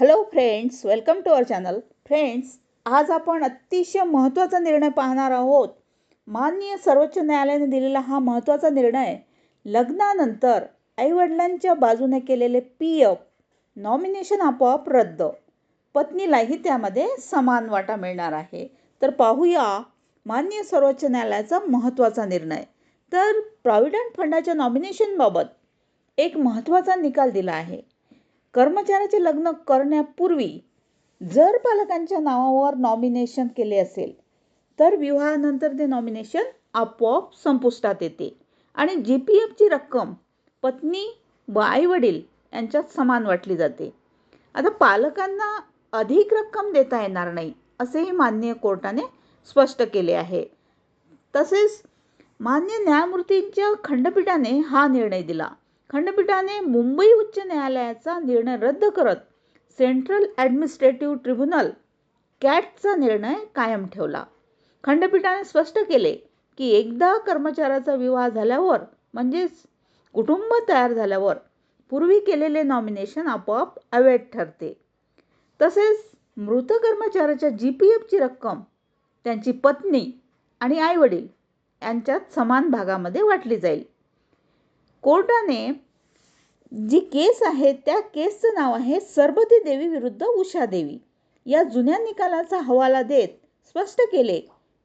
Hello friends welcome to our channel friends आज आपण अतिशय महत्त्वाचा निर्णय पाहणार आहोत. माननीय सर्वोच्च न्यायालयाने दिलेला हा महत्त्वाचा निर्णय लग्नानंतर आईवडिलांच्या बाजूने केलेले पी एफ नॉमिनेशन आपोआप रद्द. पत्नीलाही त्यामध्ये समान वाटा मिळणार आहे. तर पाहूया माननीय सर्वोच्च न्यायालयाचा महत्त्वाचा निर्णय. तर प्रॉव्हिडंट फंडाच्या नॉमिनेशनबाबत एक महत्त्वाचा निकाल दिला आहे. कर्मचाऱ्याचे लग्न करण्यापूर्वी जर पालकांच्या नावावर नॉमिनेशन केले असेल तर विवाहानंतर ते नॉमिनेशन आपोआप संपुष्टात येते. आणि जी पी एफची रक्कम पत्नी व आईवडील यांच्यात समान वाटली जाते. आता पालकांना अधिक रक्कम देता येणार नाही असेही माननीय कोर्टाने स्पष्ट केले आहे. तसेच मान्य न्यायमूर्तींच्या खंडपीठाने हा निर्णय दिला. खंडपीठाने मुंबई उच्च न्यायालयाचा निर्णय रद्द करत सेंट्रल ॲडमिनिस्ट्रेटिव्ह ट्रिब्युनल कॅटचा निर्णय कायम ठेवला. खंडपीठाने स्पष्ट केले की एकदा कर्मचाऱ्याचा विवाह झाल्यावर म्हणजेच कुटुंब तयार झाल्यावर पूर्वी केलेले नॉमिनेशन आपोआप अवैध ठरते. तसेच मृत कर्मचाऱ्याच्या जी पी एफची रक्कम त्यांची पत्नी आणि आईवडील यांच्यात समान भागामध्ये वाटली जाईल. कोर्टाने जी केस आहे त्या केसचं नाव आहे सरबती देवी विरुद्ध उषा देवी. या जुन्या निकालाचा हवाला देत स्पष्ट केले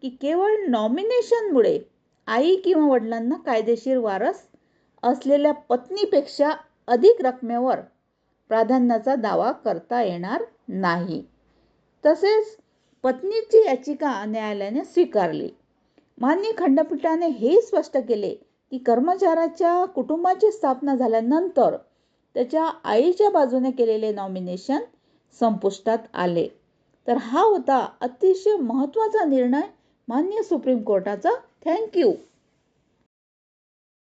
की केवळ नॉमिनेशनमुळे आई किंवा वडिलांना कायदेशीर वारस असलेल्या पत्नीपेक्षा अधिक रकमेवर प्राधान्याचा दावा करता येणार नाही. तसेच पत्नीची याचिका न्यायालयाने स्वीकारली. मान्य खंडपीठाने हे स्पष्ट केले की कर्मचाऱ्याच्या कुटुंबाची स्थापना झाल्यानंतर त्याच्या आईच्या बाजूने केलेले नॉमिनेशन संपुष्टात आले. तर हा होता अतिशय महत्त्वाचा निर्णय मान्य सुप्रीम कोर्टाचा. थँक्यू